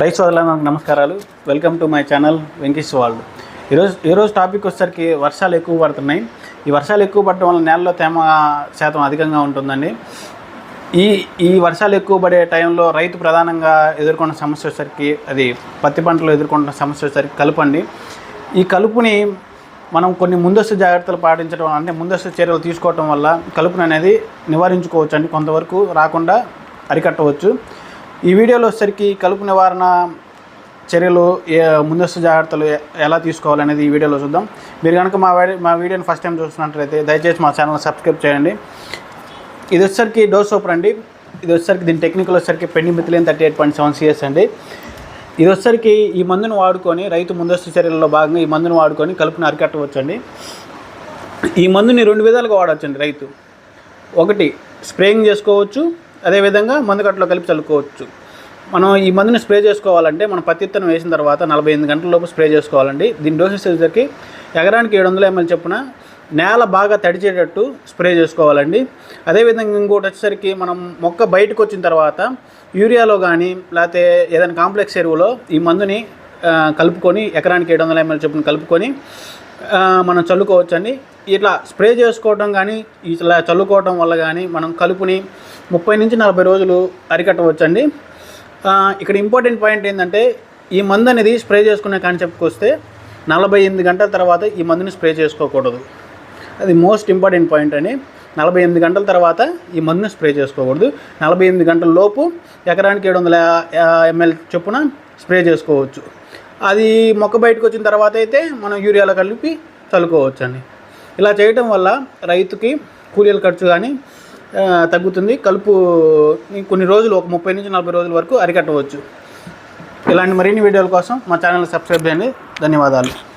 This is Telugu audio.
రైతు సోదరులకు నమస్కారాలు. Welcome to my channel Venkatesh వాళ్ళు ఈరోజు ఈరోజు టాపిక్ వచ్చేసరికి వర్షాలు ఎక్కువ పడుతున్నాయి. ఈ వర్షాలు ఎక్కువ పడటం వల్ల నేలలో తేమ శాతం అధికంగా ఉంటుందండి. ఈ ఈ వర్షాలు ఎక్కువ పడే టైంలో రైతు ప్రధానంగా ఎదుర్కొన్న సమస్య వచ్చేసరికి అది పత్తి పంటలో ఎదుర్కొంటున్న సమస్య వచ్చేసరికి కలుపు అండి. ఈ కలుపుని మనం కొన్ని ముందస్తు జాగ్రత్తలు పాటించడం అంటే ముందస్తు చర్యలు తీసుకోవటం వల్ల కలుపుని అనేది నివారించుకోవచ్చు అండి కొంతవరకు రాకుండా అరికట్టవచ్చు. ఈ వీడియోలో వచ్చేసరికి కలుపు నివారణ చర్యలు ముందస్తు జాగ్రత్తలు ఎలా తీసుకోవాలనేది ఈ వీడియోలో చూద్దాం. మీరు కనుక మా మా వీడియోని ఫస్ట్ టైం చూస్తున్నట్లయితే దయచేసి మా ఛానల్ సబ్స్క్రైబ్ చేయండి. ఇది వచ్చేసరికి డోర్ సోపర్ అండి. ఇది వచ్చేసరికి దీని టెక్నికల్ వచ్చేసరికి pendimethalin thirty eight point seven CS అండి. ఇది వచ్చేసరికి ఈ మందును వాడుకొని రైతు ముందస్తు చర్యల్లో భాగంగా ఈ మందును వాడుకొని కలుపుని అరికట్టవచ్చండి. ఈ మందుని రెండు విధాలుగా వాడవచ్చండి రైతు. ఒకటి స్ప్రేయింగ్ చేసుకోవచ్చు. అదేవిధంగా మందుగట్లో కలిపి చల్లుకోవచ్చు. మనం ఈ మందుని స్ప్రే చేసుకోవాలంటే మనం పత్తి విత్తనం వేసిన తర్వాత నలభై ఎనిమిది గంటల లోపు స్ప్రే చేసుకోవాలండి. దీని డోసెస్ వచ్చేసరికి ఎకరానికి ఏడు వందల ఎంఎల్ చొప్పున నేల బాగా తడిచేటట్టు స్ప్రే చేసుకోవాలండి. అదేవిధంగా ఇంకోటి వచ్చేసరికి మనం మొక్క బయటకు వచ్చిన తర్వాత యూరియాలో కానీ లేకపోతే ఏదైనా కాంప్లెక్స్ ఎరువులో ఈ మందుని కలుపుకొని ఎకరానికి ఏడు వందల ఎంఎల్ చొప్పున కలుపుకొని మనం చల్లుకోవచ్చండి. ఇట్లా స్ప్రే చేసుకోవడం కానీ ఇట్లా చల్లుకోవడం వల్ల కానీ మనం కలుపుని ముప్పై నుంచి నలభై రోజులు అరికట్టవచ్చండి. ఇక్కడ ఇంపార్టెంట్ పాయింట్ ఏంటంటే ఈ మందు అనేది స్ప్రే చేసుకునే కాన్సెప్ట్కి వస్తే నలభై ఎనిమిది గంటల తర్వాత ఈ మందుని స్ప్రే చేసుకోకూడదు. అది మోస్ట్ ఇంపార్టెంట్ పాయింట్ అని నలభై ఎనిమిది గంటల తర్వాత ఈ మందుని స్ప్రే చేసుకోకూడదు. నలభై ఎనిమిది గంటల లోపు ఎకరానికి ఏడు వందల ఎంఎల్ చొప్పున స్ప్రే చేసుకోవచ్చు. అది మొక్క బయటకు వచ్చిన తర్వాత అయితే మనం యూరియాలో కలిపి చల్లుకోవచ్చు అండి ఇలా చేయటం వల్ల రైతుకి కూలీల ఖర్చు కానీ తగ్గుతుంది. కలుపు కొన్ని రోజులు ఒక ముప్పై నుంచి నలభై రోజుల వరకు అరికట్టవచ్చు. ఇలాంటి మరిన్ని వీడియోల కోసం మా ఛానల్ సబ్స్క్రైబ్ చేయండి. ధన్యవాదాలు.